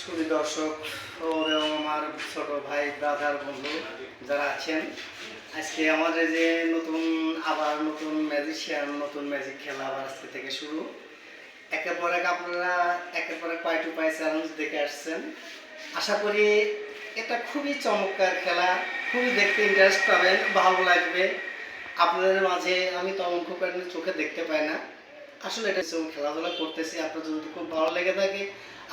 সুদী দর্শক এবং আমার ছোট ভাই, ব্রাদার, বন্ধু যারা আছেন, আজকে আমাদের যে নতুন, আবার নতুন ম্যাজিশিয়ান নতুন ম্যাজিক খেলা আবার আজকে থেকে শুরু। একের পর এক আপনারা, একের পর এক পাই টু পাই চ্যালেঞ্জ দেখে আসছেন। আশা করি এটা খুবই চমৎকার খেলা, খুবই দেখতে ইন্টারেস্ট পাবেন ভালো লাগবে। আপনাদের মাঝে আমি তেমন খুব চোখে দেখতে পাই না। আসলে এটা খেলাধুলা করতেছি আপনার যদি খুব ভালো লেগে থাকে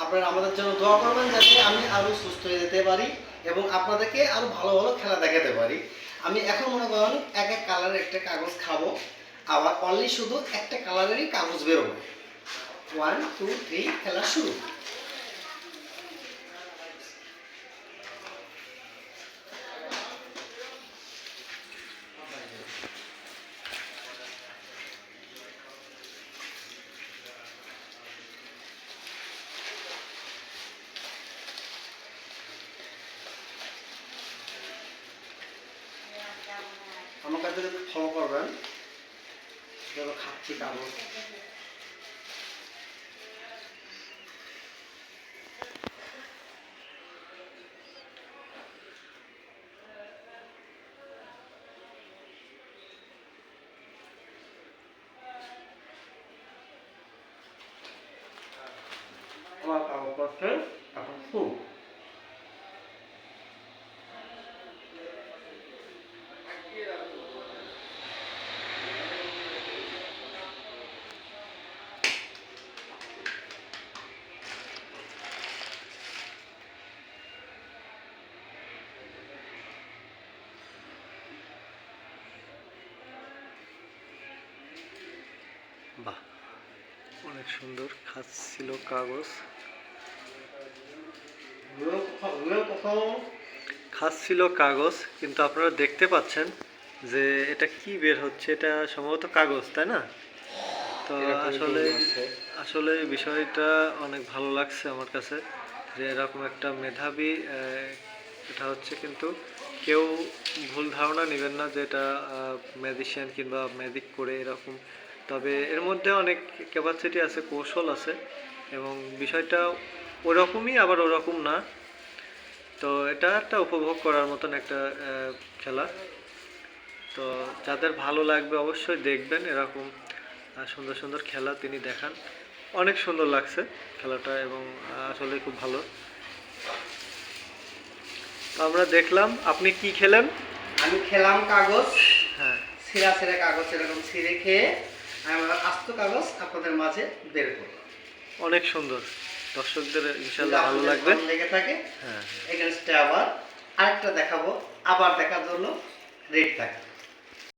আপনারা আমাদের জন্য দোয়া করবেন যাতে আমি আরও সুস্থ হয়ে যেতে পারি এবং আপনাদেরকে আরও ভালো ভালো খেলা দেখাতে পারি। আমি এখন মনে করেন এক এক কালারের একটা কাগজ খাব। আবার অনলি শুধু একটা কালারেরই কাগজ বেরোবো। ওয়ান টু থ্রি খেলা শুরু। আমার কাছে ফলো করবেন। খাচ্ছি কাগজ আমার কাগজপত্রে এখন ফুল বাহ অনেক সুন্দর খাস ছিল কাগজ। খাস ছিল কাগজ কিন্তু আপনারা দেখতে পাচ্ছেন যে এটা কি বের হচ্ছে এটা সম্ভবত কাগজ তাই না? তো আসলে আসলে বিষয়টা অনেক ভালো লাগছে আমার কাছে যে এরকম একটা মেধাবী এটা হচ্ছে কিন্তু কেউ ভুল ধারণা নেবেন না যে এটা ম্যাজিশিয়ান কিংবা ম্যাজিক করে এরকম তবে এর মধ্যে অনেক ক্যাপাসিটি আছে কৌশল আছে এবং বিষয়টা ওরকমই আবার ওরকম না। তো এটা একটা উপভোগ করার মতন একটা খেলা। তো যাদের ভালো লাগবে অবশ্যই দেখবেন এরকম সুন্দর সুন্দর খেলা তিনি দেখান। অনেক সুন্দর লাগছে খেলাটা এবং আসলে খুব ভালো। তো আমরা দেখলাম আপনি কি খেলেন? আমি খেলাম কাগজ। হ্যাঁ। ছিঁড়া ছিঁড়া কাগজ এরকম ছিঁড়ে খেয়ে আমার আস্ত কাগজ আপনাদের মাঝে বের করলাম অনেক সুন্দর। দর্শকদের ইনশাল্লাহ ভালো লাগবে। লেগে থাকে হ্যাঁ এগেনস্টে আবার আরেকটা দেখাবো আবার দেখার জন্য রেড থাকে